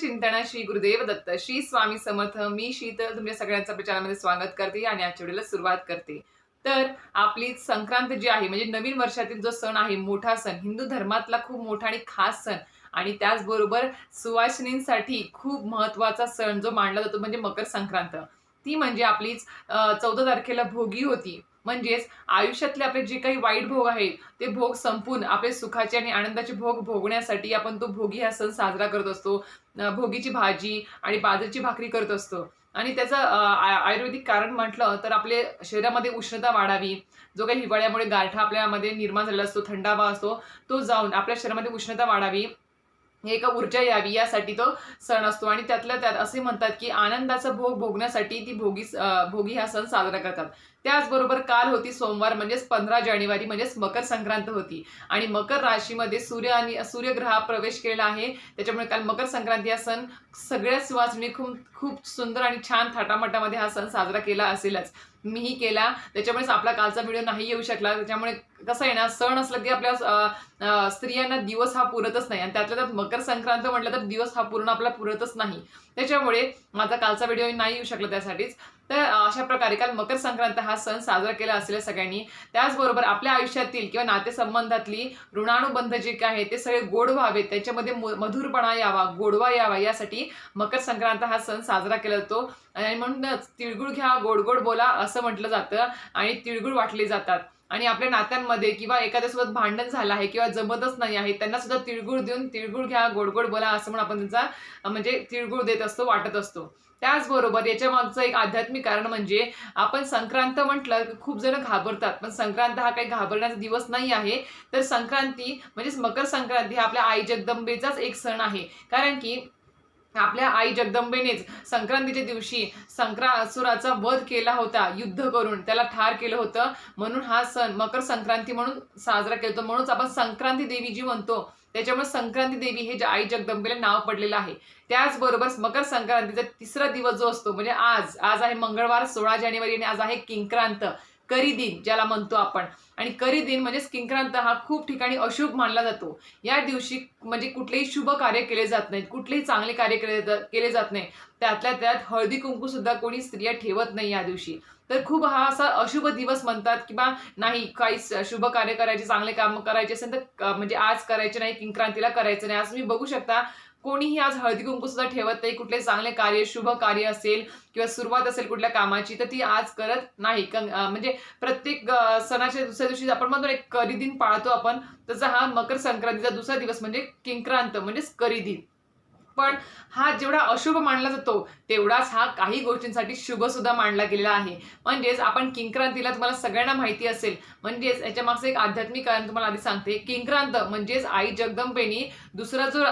चिंतन श्री गुरुदेव दत्त श्री स्वामी समर्थ मी शीतल तुमच्या सगळ्यांचं आपल्या चॅनलमध्ये स्वागत करते आणि आजच्या वेळेला सुरुवात करते. तर आपली संक्रांत जी आहे म्हणजे नवीन वर्षातील जो सण आहे मोठा सण हिंदू धर्मातला खूप मोठा आणि खास सण आणि त्याचबरोबर सुवासिनींसाठी खूप महत्त्वाचा सण जो मानला जातो म्हणजे मकर संक्रांत. ती म्हणजे आपलीच चौदा तारखेला भोगी होती. म्हणजेच आयुष्यातले आपले जे काही वाईट भोग आहेत ते भोग संपून आपले सुखाचे आणि आनंदाचे भोग भोगण्यासाठी आपण तो भोगी हा सण साजरा करत असतो. भोगीची भाजी आणि बाजरीची भाकरी करत असतो. आणि त्याचं आयुर्वेदिक कारण म्हटलं तर आपले शरीरामध्ये उष्णता वाढावी जो काही हिवाळ्यामुळे गारठा आपल्यामध्ये निर्माण झालेला असतो थंडावा असतो तो जाऊन आपल्या शरीरामध्ये उष्णता वाढावी एक ऊर्जा यावी यासाठी तो सण असतो. आणि त्यातल्या त्यात असे म्हणतात की आनंदाचा भोग भोगण्यासाठी ती भोगी भोगी हा सण साजरा करतात. त्याचबरोबर काल होती सोमवार म्हणजेच पंधरा जानेवारी म्हणजेच मकर संक्रांत होती. आणि मकर राशीमध्ये सूर्य आणि सूर्यग्रह प्रवेश केलेला आहे. त्याच्यामुळे काल मकर संक्रांती हा सण सगळ्या सुवासिनी खूप खूप सुंदर आणि छान थाटामाटामध्ये हा सण साजरा केला असेलच. मीही केला. त्याच्यामुळेच आपला कालचा व्हिडिओ नाही येऊ शकला. त्याच्यामुळे कसं आहे ना सण असलं की आपल्या स्त्रियांना दिवस हा पुरतच नाही. आणि त्यातल्या त्यात मकर संक्रांत म्हटलं तर दिवस हा पूर्ण आपला पुरतच नाही. त्याच्यामुळे माझा कालचा व्हिडिओ नाही येऊ शकला त्यासाठीच. तर अशा प्रकारे काल मकर संक्रांत हा सण साजरा केला असेल सगळ्यांनी. त्याचबरोबर आपल्या आयुष्यातील किंवा नातेसंबंधातली ऋणानुबंध जे काय आहे ते सगळे गोड व्हावेत. त्याच्यामध्ये मधुरपणा यावा गोडवा यावा यासाठी मकर संक्रांत हा सण साजरा केला जातो. आणि म्हणूनच तिळगुळ घ्या गोड गोड बोला असं असं म्हटलं जातं आणि तिळगुळ वाटले जातात. आणि आपल्या नात्यांमध्ये किंवा एखाद्यासोबत भांडण झालं आहे किंवा जमतच नाही आहे त्यांना सुद्धा तिळगुळ देऊन तिळगुळ घ्या गोड गोड बोला असं म्हणून आपण त्यांचा म्हणजे तिळगुळ देत असतो वाटत असतो. त्याचबरोबर याच्या मागचं एक आध्यात्मिक कारण म्हणजे आपण संक्रांत म्हटलं की खूप जण घाबरतात पण संक्रांत हा काही घाबरण्याचा दिवस नाही आहे. तर संक्रांती म्हणजेच मकर संक्रांती हा आपल्या आई जगदंबेचाच एक सण आहे. कारण की आपल्या आई जगदंबेनेच संक्रांतीच्या दिवशी संक्रासुराचा वध केला होता युद्ध करून. त्याला ठार केलं होतं. म्हणून हा सण मकर संक्रांती म्हणून साजरा केला म्हणूनच आपण संक्रांती देवी जी म्हणतो त्याच्यामुळे संक्रांती देवी हे जे आई जगदंबेला नाव पडलेलं आहे. त्याचबरोबर मकर संक्रांतीचा तिसरा दिवस जो असतो म्हणजे आज आज आहे मंगळवार सोळा जानेवारी आणि आज आहे किंक्रांत. करी दिन ज्याला म्हणतो आपण. आणि करी दिन म्हणजेच किंक्रांत हा खूप ठिकाणी अशुभ मानला जातो. या दिवशी म्हणजे कुठलेही शुभ कार्य केले जात नाहीत कुठलेही चांगले कार्य केले जा- केले जात नाही. त्यातल्या त्यात हळदी कुंकू सुद्धा कोणी स्त्रिया ठेवत नाही या दिवशी. तर खूप हा असा अशुभ दिवस म्हणतात किंवा नाही काही शुभ कार्य करायचे चांगले काम करायचे असेल तर म्हणजे आज करायचे नाही किंक्रांतीला करायचं नाही. आज तुम्ही बघू शकता कोणीही आज हळदी कुंकू सुद्धा ठेवत नाही. कुठले चांगले कार्य शुभ कार्य असेल किंवा सुरुवात असेल कुठल्या कामाची तर ती आज करत नाही. म्हणजे प्रत्येक सणाच्या दुसऱ्या दिवशी आपण म्हणतो एक करी दिन पाळतो आपण. तसा हा मकर संक्रांतीचा दुसरा दिवस म्हणजे किंक्रांत म्हणजेच करी दिन. पण हा जेवढा अशुभ मानला जातो तेवढाच हा काही गोष्टींसाठी शुभ सुद्धा मानला गेलेला आहे. म्हणजेच आपण किंक्रांतीला तुम्हाला सगळ्यांना माहिती असेल. म्हणजेच याच्या मागचं एक आध्यात्मिक कारण तुम्हाला आधी सांगते. किंक्रांत म्हणजेच आई जगदंबेनी दुसरा जो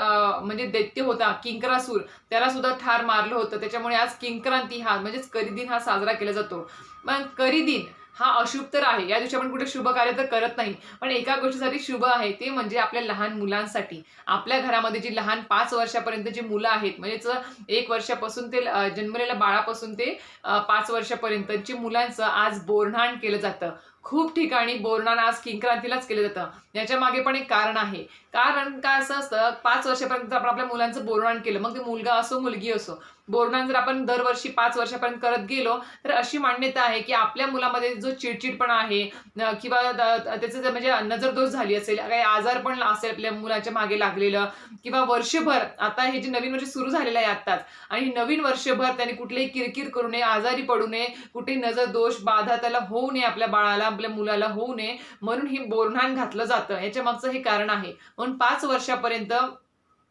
म्हणजे दैत्य होता किंकरासूर त्याला सुद्धा ठार मारलं होतं. त्याच्यामुळे आज किंक्रांती हा म्हणजेच करीदिन हा साजरा केला जातो. मग करीदिन हा अशुभ तर आहे. या दिवशी आपण कुठे शुभ कार्य तर करत नाही. पण एका गोष्टीसाठी शुभ आहे ते म्हणजे आपल्या लहान मुलांसाठी. आपल्या घरामध्ये जी लहान पाच वर्षापर्यंत जी मुलं आहेत म्हणजेच एक वर्षापासून ते जन्मलेल्या बाळापासून ते पाच पाच वर्षापर्यंतची मुलांचं आज बोरणाण केलं जातं. खूप ठिकाणी बोरणाण आज किंक्रांतीलाच केलं जातं. याच्या मागे पण एक कारण आहे. कारण काय असं असतं पाच वर्षापर्यंत आपण आपल्या मुलांचं बोरणाण केलं मग ते मुलगा असो मुलगी असो बोरणाण जर आपण दरवर्षी पाच वर्षापर्यंत करत गेलो तर अशी मान्यता आहे की आपल्या मुलामध्ये जो चिडचिडपणा आहे किंवा त्याचं जर म्हणजे नजरदोष झाली असेल काही आजार पण असेल आपल्या मुलाच्या मागे लागलेलं किंवा वर्षभर आता हे जे नवीन वर्ष सुरू झालेलं आहे आत्ताच आणि नवीन वर्षभर त्याने कुठलेही किरकिर करू नये आजारी पडू नये कुठेही नजर दोष बाधा त्याला होऊ नये आपल्या बाळाला आपल्या मुलाला होऊ नये म्हणून हे बोरणाण घातलं जातं. याच्या मागचं हे कारण आहे. म्हणून पाच वर्षापर्यंत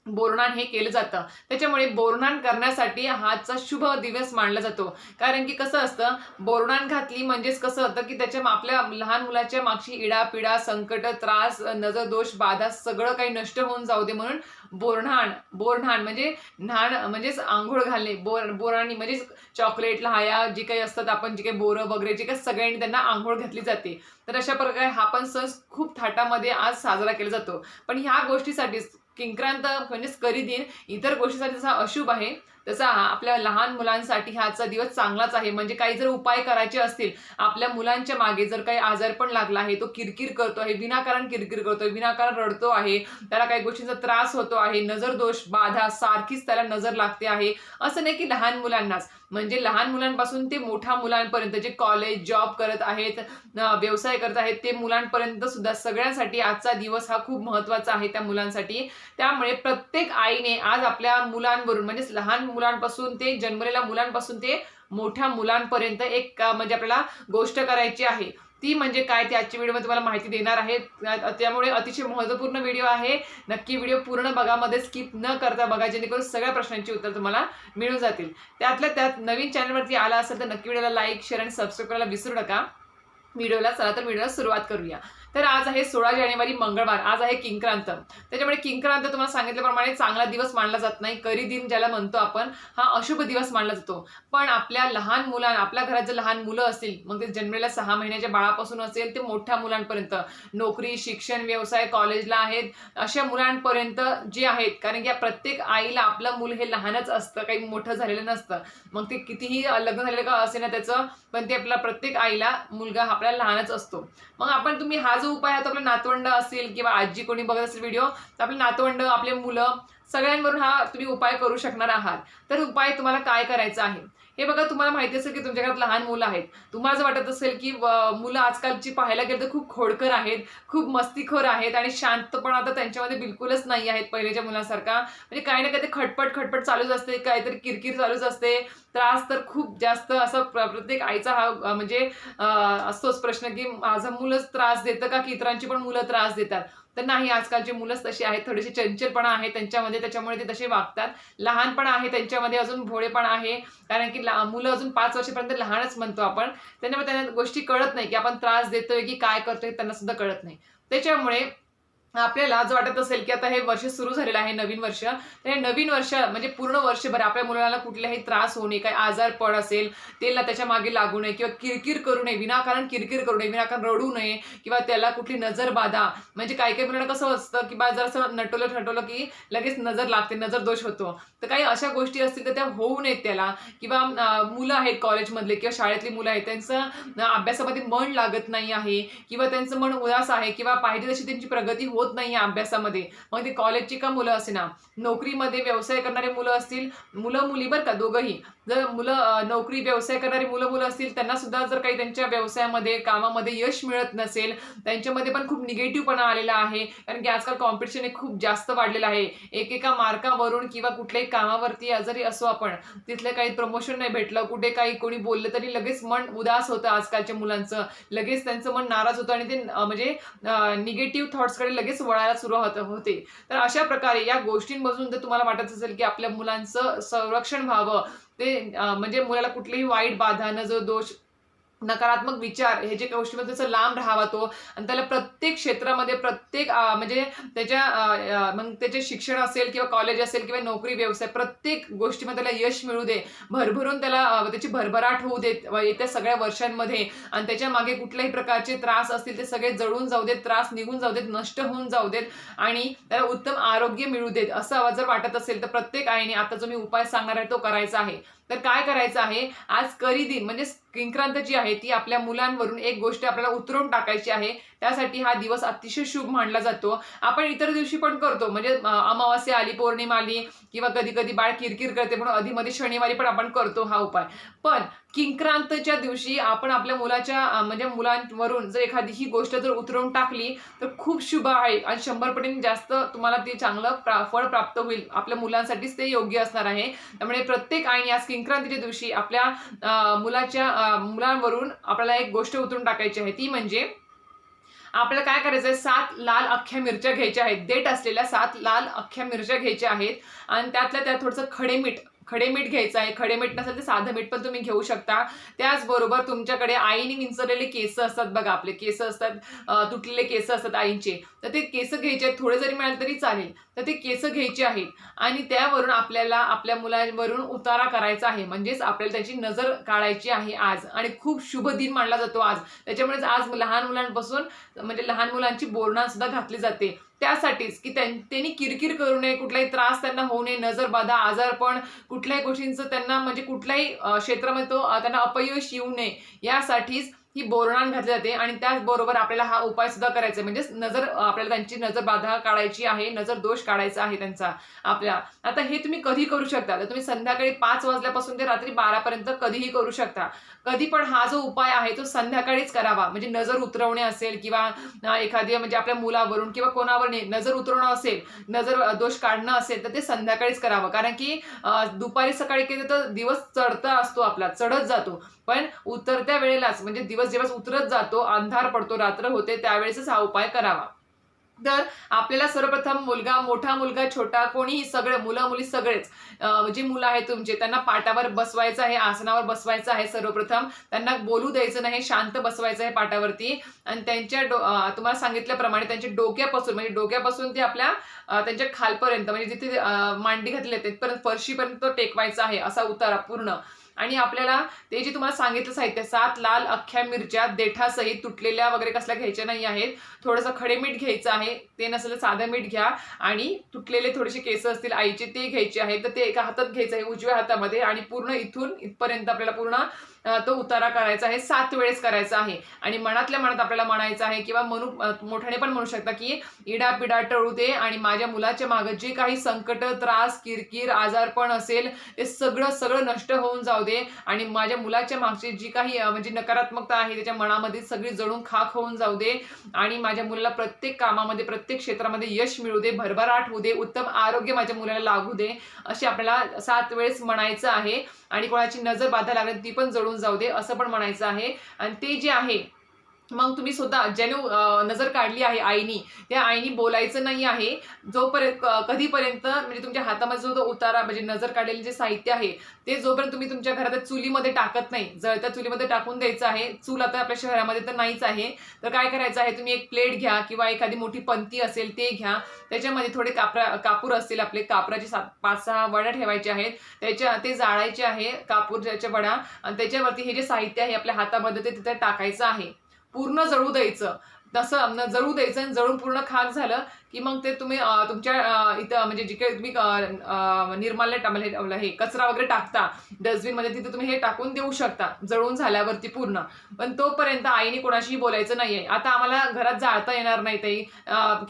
बोरणाण हे केलं जातं. त्याच्यामुळे बोरणाण करण्यासाठी हाचा शुभ दिवस मानला जातो. कारण की कसं असतं बोरणाण घातली म्हणजेच कसं होतं की त्याच्या आपल्या लहान मुलाच्या मागची इडा पिडा संकट त्रास नजर दोष बाधा सगळं काही नष्ट होऊन जाऊ दे म्हणून बोरणाण बोरणाण म्हणजे न्हाण म्हणजेच आंघोळ घालणे. बोर बोराणी म्हणजेच चॉकलेट लहाया जे काही असतात आपण जे काही बोरं वगैरे जे काही सगळ्यांनी त्यांना आंघोळ घातली जाते. तर अशा प्रकारे हा पण सण खूप थाटामध्ये आज साजरा केला जातो. पण ह्या गोष्टीसाठीच किंक्रांत म्हणजेच करी दिन इतर गोष्टीसाठी जसा अशुभ आहे तसा आपल्या लहान मुलांसाठी आजचा दिवस चांगलाच आहे. म्हणजे काही जर उपाय करायचे असतील आपल्या मुलांच्या मागे जर काही आजार पण लागला आहे तो किरकिर करतो आहे विनाकारण किरकिर करतोय विनाकारण रडतो आहे त्याला काही गोष्टींचा त्रास होतो आहे नजर दोष बाधा सारखीच त्याला नजर लागते आहे. असं नाही की लहान मुलांनाच. म्हणजे लहान मुलांपासून ते मोठ्या मुलांपर्यंत जे कॉलेज जॉब करत आहेत व्यवसाय करत आहेत ते मुलांपर्यंत सुद्धा सगळ्यांसाठी आजचा दिवस हा खूप महत्त्वाचा आहे त्या मुलांसाठी. त्यामुळे प्रत्येक आईने आज आपल्या मुलांवरून म्हणजेच लहान मुलांपासून ते जन्मलेल्या मुलांपासून ते मोठ्या मुलांपर्यंत एक म्हणजे आपल्याला गोष्ट करायची आहे. ती म्हणजे काय ते आजच्या व्हिडिओमध्ये तुम्हाला माहिती देणार आहे. त्यामुळे अतिशय महत्त्वपूर्ण व्हिडिओ आहे. नक्की व्हिडिओ पूर्ण बघामध्ये स्किप न करता बघा जेणेकरून सगळ्या प्रश्नांची उत्तर तुम्हाला मिळून जातील. त्यातल्या त्यात नवीन चॅनलवरती आला असेल तर नक्की व्हिडिओला लाईक शेअर आणि सबस्क्राईब करायला विसरू नका. व्हिडिओला चला तर व्हिडिओला सुरुवात करूया. तर आज आहे सोळा जानेवारी मंगळवार. आज आहे किंक्रांत. त्याच्यामुळे किंक्रांत तुम्हाला सांगितल्याप्रमाणे चांगला दिवस मानला जात नाही. करी दिन ज्याला म्हणतो आपण हा अशुभ दिवस मानला जातो. पण आपल्या लहान मुलां आपल्या घरात जर लहान मुलं असतील मग ते जन्मलेल्या सहा महिन्याच्या बाळापासून असेल ते मोठ्या मुलांपर्यंत. नोकरी शिक्षण व्यवसाय कॉलेजला आहेत अशा मुलांपर्यंत जे आहेत कारण की प्रत्येक आईला आपलं मूल हे लहानच असतं काही मोठं झालेलं नसतं. मग ते कितीही लग्न झालेलं का असे ना त्याचं पण ते आपल्या प्रत्येक आईला मुलगा आपल्याला लहानच असतो. मग आपण तुम्ही हा जो उपाय आहे तो आपला नातवंड असेल किंवा आजी कोणी बघत असेल व्हिडिओ तर आपले नातवंड आपले मुलं सगळ्यांवरून हा तुम्ही उपाय करू शकणार आहात. तर उपाय तुम्हाला काय करायचा आहे? हे बघा तुम्हाला माहिती असेल की तुमच्या घरात लहान मुलं आहेत. तुम्हाला जर वाटत असेल की मुलं आजकालची पाहायला गेलं तर खूप खोडकर आहेत खूप मस्तीखोर आहेत आणि शांतपणा आता त्यांच्यामध्ये बिलकुलच नाही आहेत पहिल्याच्या मुलांसारखा. म्हणजे काही ना काही ते खटपट खटपट चालूच असते काहीतरी किरकिर चालूच असते. त्रास तर खूप जास्त असा प्रत्येक आईचा हा म्हणजे असतोच प्रश्न की माझं मुलंच त्रास देतं का की इतरांची पण मुलं त्रास देतात? तर नाही आजकालची मुलंच तशी आहेत थोडीशी चंचलपणा आहे त्यांच्यामध्ये त्याच्यामुळे ते तसे वागतात. लहानपणा आहे त्यांच्यामध्ये अजून भोळेपणा आहे कारण की मुलं अजून पाच वर्षापर्यंत लहानच म्हणतो आपण. त्याच्यामुळे त्यांना गोष्टी कळत नाही की आपण त्रास देतोय की काय करतोय हे त्यांना सुद्धा कळत नाही. त्याच्यामुळे आपल्याला जर वाटत असेल की आता हे वर्ष सुरू झालेलं आहे नवीन वर्ष. तर हे नवीन वर्ष म्हणजे पूर्ण वर्षभर आपल्या मुलाला कुठलाही त्रास होऊ नये. काही आजारपण असेल त्याला त्याच्यामागे लागू नये किंवा किरकिर करू नये विनाकारण किरकिर करू नये विनाकारण रडू नये किंवा त्याला कुठली नजर बाधा. म्हणजे काही काही मुलांना कसं असतं की बा जर असं नटवलं ठटवलं की लगेच नजर लागते नजर दोष होतो. तर काही अशा गोष्टी असतील तर त्या होऊ नयेत त्याला. किंवा मुलं आहेत कॉलेजमधले किंवा शाळेतली मुलं आहेत त्यांचं अभ्यासामध्ये मन लागत नाही आहे किंवा त्यांचं मन उदास आहे किंवा पाहिजे तशी त्यांची प्रगती होत नाही आहे अभ्यासामध्ये. मग ते कॉलेजची का मुलं असेना? नोकरीमध्ये व्यवसाय करणारे मुलं असतील मुलं मुली बरं का दोघंही. जर मुलं नोकरी व्यवसाय करणारी मुलं मुलं असतील त्यांना सुद्धा जर काही त्यांच्या व्यवसायामध्ये कामामध्ये यश मिळत नसेल त्यांच्यामध्ये पण खूप निगेटिव्हपणा आलेला आहे. कारण की आजकाल कॉम्पिटिशन हे खूप जास्त वाढलेलं आहे. एकेका मार्कावरून किंवा कुठल्याही कामावरती जरी असो आपण तिथलं काही प्रमोशन नाही भेटलं कुठे काही कोणी बोललं तरी लगेच मन उदास होतं आजकालच्या मुलांचं. लगेच त्यांचं मन नाराज होतं आणि ते म्हणजे निगेटिव्ह थॉट्सकडे लगेच वळायला सुरू होत होते. तर अशा प्रकारे या गोष्टींपासून जर तुम्हाला वाटत असेल की आपल्या मुलांचं संरक्षण व्हावं. ते म्हणजे मुलाला कुठलीही वाईट बाधा न जो दोष नकारात्मक विचार हे जे गोष्टीमध्ये त्याचा लांब राहावा तो आणि त्याला प्रत्येक क्षेत्रामध्ये प्रत्येक म्हणजे त्याच्या मग त्याचे शिक्षण असेल किंवा कॉलेज असेल किंवा नोकरी व्यवसाय प्रत्येक गोष्टीमध्ये त्याला यश मिळू दे. भरभरून त्याला त्याची भरभराट होऊ देत येत्या सगळ्या वर्षांमध्ये. आणि त्याच्यामागे कुठल्याही प्रकारचे त्रास असतील ते सगळे जळून जाऊ देत त्रास निघून जाऊ देत नष्ट होऊन जाऊ देत आणि त्याला उत्तम आरोग्य मिळू देत असं जर वाटत असेल तर प्रत्येक आईने आता जो मी उपाय सांगणार आहे तो करायचा आहे. तर काय करायचं आहे? आज करी दिन म्हणजे किंक्रांत जी आहे ती आपल्या मुलांवरून एक गोष्ट आपल्याला उतरवून टाकायची आहे. त्यासाठी हा दिवस अतिशय शुभ मानला जातो. आपण इतर दिवशी पण करतो. म्हणजे अमावास्या आली पौर्णिमा आली किंवा कधी कधी बाळ किरकिर करते म्हणून अधिमध्ये शनिवारी पण आपण करतो हा उपाय. पण किंक्रांतच्या दिवशी आपण आपल्या मुलाच्या म्हणजे मुलांवरून जर एखादी ही गोष्ट जर उतरवून टाकली तर खूप शुभ आहे आणि शंभर पटीने जास्त तुम्हाला ते चांगलं प्रा फळ प्राप्त होईल. आपल्या मुलांसाठीच ते योग्य असणार आहे. त्यामुळे प्रत्येक आईने आज किंक्रांतीच्या दिवशी आपल्या मुलाच्या मुलांवरून आपल्याला एक गोष्ट उतरून टाकायची आहे. ती म्हणजे आपल्याला काय करायचं आहे? सात लाल अख्ख्या मिरच्या घ्यायच्या आहेत. देठ असलेल्या सात लाल अख्ख्या मिरच्या घ्यायच्या आहेत. आणि त्यातल्या त्यात थोडंसं खडे मीठ खडे मीठ घ्यायचं आहे. खडे मीठ नसेल तर साधं मीठ पण तुम्ही घेऊ शकता. त्याचबरोबर तुमच्याकडे आईने विंचरलेले केस असतात बघा आपले. केस असतात तुटलेले केस असतात आईंचे. तर ते केस घ्यायचे आहेत. थोडे जरी मिळाले तरी चालेल. तर ते केस घ्यायचे आहेत. आणि त्यावरून आपल्याला आपल्या मुलांवरून उतारा करायचा आहे. म्हणजेच आपल्याला त्याची नजर काढायची आहे आज. आणि खूप शुभ दिन मानला जातो आज. त्याच्यामुळेच आज लहान मुलांपासून म्हणजे लहान मुलांची बोलणं सुद्धा घातली जाते. त्यासाठीच की त्यां- त्यांनी किरकिर करू नये कुठलाही त्रास त्यांना होऊ नये नजरबाधा आजारपण कुठल्याही गोष्टींचं त्यांना म्हणजे कुठल्याही क्षेत्रामध्ये तो त्यांना अपयश येऊ नये यासाठीच ही बोरणान घातली जाते आणि त्याचबरोबर आपल्याला हा उपाय सुद्धा करायचा आहे. म्हणजे नजर आपल्याला त्यांची नजर बाधा काढायची आहे नजर दोष काढायचा आहे त्यांचा आपल्या. आता हे तुम्ही कधी करू शकता? तर तुम्ही संध्याकाळी पाच वाजल्यापासून ते रात्री बारापर्यंत कधीही करू शकता. कधी पण हा जो उपाय आहे तो संध्याकाळीच करावा. म्हणजे नजर उतरवणे असेल किंवा एखादी एखाद्या म्हणजे आपल्या मुलावरून किंवा कोणावर नजर उतरवणं असेल नजर दोष काढणं असेल तर ते संध्याकाळीच करावं. कारण की दुपारी सकाळी केलं तर दिवस चढता असतो आपला चढत जातो. पण उतरत्या वेळेलाच म्हणजे दिवस दिवस उतरत जातो अंधार पडतो रात्र होते त्यावेळेसच हा उपाय करावा. तर आपल्याला सर्वप्रथम मुलगा मोठा मुलगा छोटा कोणीही सगळे मुलं मुली सगळेच जी मुलं आहेत तुमचे त्यांना पाटावर बसवायचं आहे आसनावर बसवायचं आहे सर्वप्रथम. त्यांना बोलू द्यायचं नाही शांत बसवायचं आहे पाटावरती आणि त्यांच्या डो तुम्हाला सांगितल्याप्रमाणे त्यांच्या डोक्यापासून म्हणजे डोक्यापासून ते आपल्या त्यांच्या खालपर्यंत म्हणजे जिथे मांडी घातली तिथपर्यंत फरशीपर्यंत टेकवायचं टेकवायचा आहे असा उतारा पूर्ण. आणि आपल्याला ते जे तुम्हाला सांगितलं साहित्य सात लाल अख्ख्या मिरच्या देठासहित तुटलेल्या वगैरे कसल्या घ्यायच्या नाही आहेत. थोडंसं खडे मीठ घ्यायचं आहे ते नसेल तर साधं मीठ घ्या. आणि तुटलेले थोडेसे केस असतील आईचे ते घ्यायचे आहेत. तर ते एका हातात घ्यायचं आहे उजव्या हातामध्ये. आणि पूर्ण इथून इथपर्यंत आपल्याला पूर्ण तो उतारा करायचा आहे सात वेळेस करायचा आहे. आणि मनातल्या मनात आपल्याला म्हणायचं आहे किंवा म्हणू मोठ्याने पण म्हणू शकता की इडा पिडा टळू दे आणि माझ्या मुलाच्या मागं जे काही संकट त्रास किरकिर आजारपण असेल ते सगळं सगळं नष्ट होऊन जाऊ दे. आणि माझ्या मुलाच्या मागची जी काही म्हणजे नकारात्मकता आहे त्याच्या मनामध्ये सगळी जळून खाक होऊन जाऊ दे. आणि माझ्या मुलाला प्रत्येक कामामध्ये प्रत्येक क्षेत्रामध्ये यश मिळू दे भरभराट होऊ दे उत्तम आरोग्य माझ्या मुलाला लागू दे असे आपल्याला सात वेळेस म्हणायचं आहे. आणि कोणाची नजर बाधा लागली ती पण जळून जाऊ दे असं पण म्हणायचं आहे. आणि ते जे आहे मग तुम्ही सुद्धा ज्याने नजर काढली आहे आईनी त्या आईनी बोलायचं नाही आहे. जोपर्यंत कधीपर्यंत म्हणजे तुमच्या हातामध्ये जो उतारा म्हणजे नजर काढलेले जे साहित्य आहे ते जोपर्यंत तुम्ही तुमच्या घरात चुलीमध्ये टाकत नाही जळत्या चुलीमध्ये टाकून द्यायचं आहे चूल आता आपल्या शहरामध्ये तर नाहीच आहे तर काय करायचं आहे तुम्ही एक प्लेट घ्या किंवा एखादी मोठी पंती असेल ते घ्या. त्याच्यामध्ये थोडे कापरा कापूर असतील आपले कापराचे सात पाच सहा वड्या ठेवायचे आहेत. त्याच्या ते जाळायचे आहे कापूरच्या वडा आणि त्याच्यावरती हे जे साहित्य आहे आपल्या हातामध्ये ते तिथे टाकायचं आहे. पूर्ण जळू द्यायचं. तसं जळू द्यायचं आणि जळून पूर्ण खाक झालं की मग ते तुम्ही तुमच्या इथं म्हणजे जिकडे तुम्ही निर्माल्य हे कचरा वगैरे टाकता डस्टबिनमध्ये तिथे तुम्ही हे टाकून देऊ शकता जळून झाल्यावरती पूर्ण. पण तोपर्यंत आईने कोणाशीही बोलायचं नाहीये. आता आम्हाला घरात जाळता येणार नाही ताई.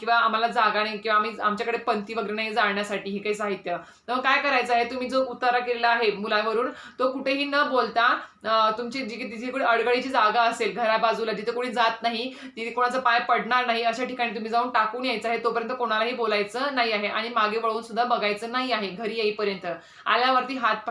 किंवा आम्हाला जागा नाही किंवा आम्ही आमच्याकडे पंथी वगैरे नाही जाळण्यासाठी हे काही साहित्य. तर काय करायचं आहे तुम्ही जो उतारा केलेला आहे मुलावरून तो कुठेही न बोलता तुमची जी तिथे कोणी अडगळीची जागा असेल घराबाजूला जिथे कोणी जात नाही तिथे कोणाचा पाय पडणार नाही अशा ठिकाणी तुम्ही जाऊन टाकून यायचं आहे तो तोपर्यंत कोणालाही बोलायचं नाही आहे आणि मागे वळून सुद्धा बघायचं नाही आहे घरी येईपर्यंत आल्यावरती हात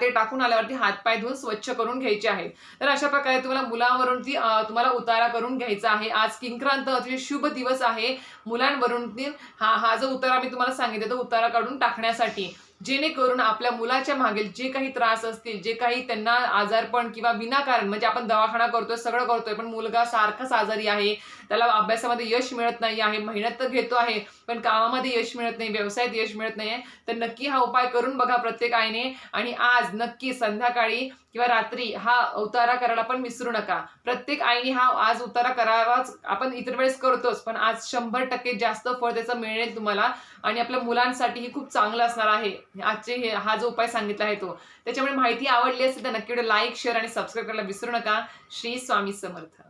ते टाकून आल्यावरती हातपाय धुवून स्वच्छ करून घ्यायचे आहेत तर अशा प्रकारे तुम्हाला मुलांवरून ती तुम्हाला उतारा करून घ्यायचा आहे. आज किंक्रांत अतिशय शुभ दिवस आहे मुलांवरून ती हा हा जो उतारा मी तुम्हाला सांगितलं तो उतारा काढून टाकण्यासाठी. जेणेकरून आपल्या मुलाच्या मागील जे काही त्रास असतील जे काही त्यांना आजारपण किंवा विनाकारण म्हणजे आपण दवाखाना करतोय सगळं करतोय पण मुलगा सारखाच आजारी आहे त्याला अभ्यासामध्ये यश मिळत नाही आहे मेहनत तर घेतो आहे पण कामामध्ये यश मिळत नाही व्यवसायात यश मिळत नाही तर नक्की हा उपाय करून बघा प्रत्येक आईने. आणि आज नक्की संध्याकाळी किंवा रात्री हा उतारा करायला पण विसरू नका. प्रत्येक आईने हा आज उतारा करावाच आपण इतर वेळेस करतोच पण आज शंभर टक्के जास्त फळ त्याचं मिळेल तुम्हाला आणि आपल्या मुलांसाठीही खूप चांगलं असणार आहे. आजचे हे हा जो उपाय सांगितला आहे तो. त्याच्यामुळे माहिती आवडली असेल तर नक्की लाईक शेअर आणि सबस्क्राईब करायला विसरू नका. श्री स्वामी समर्थ.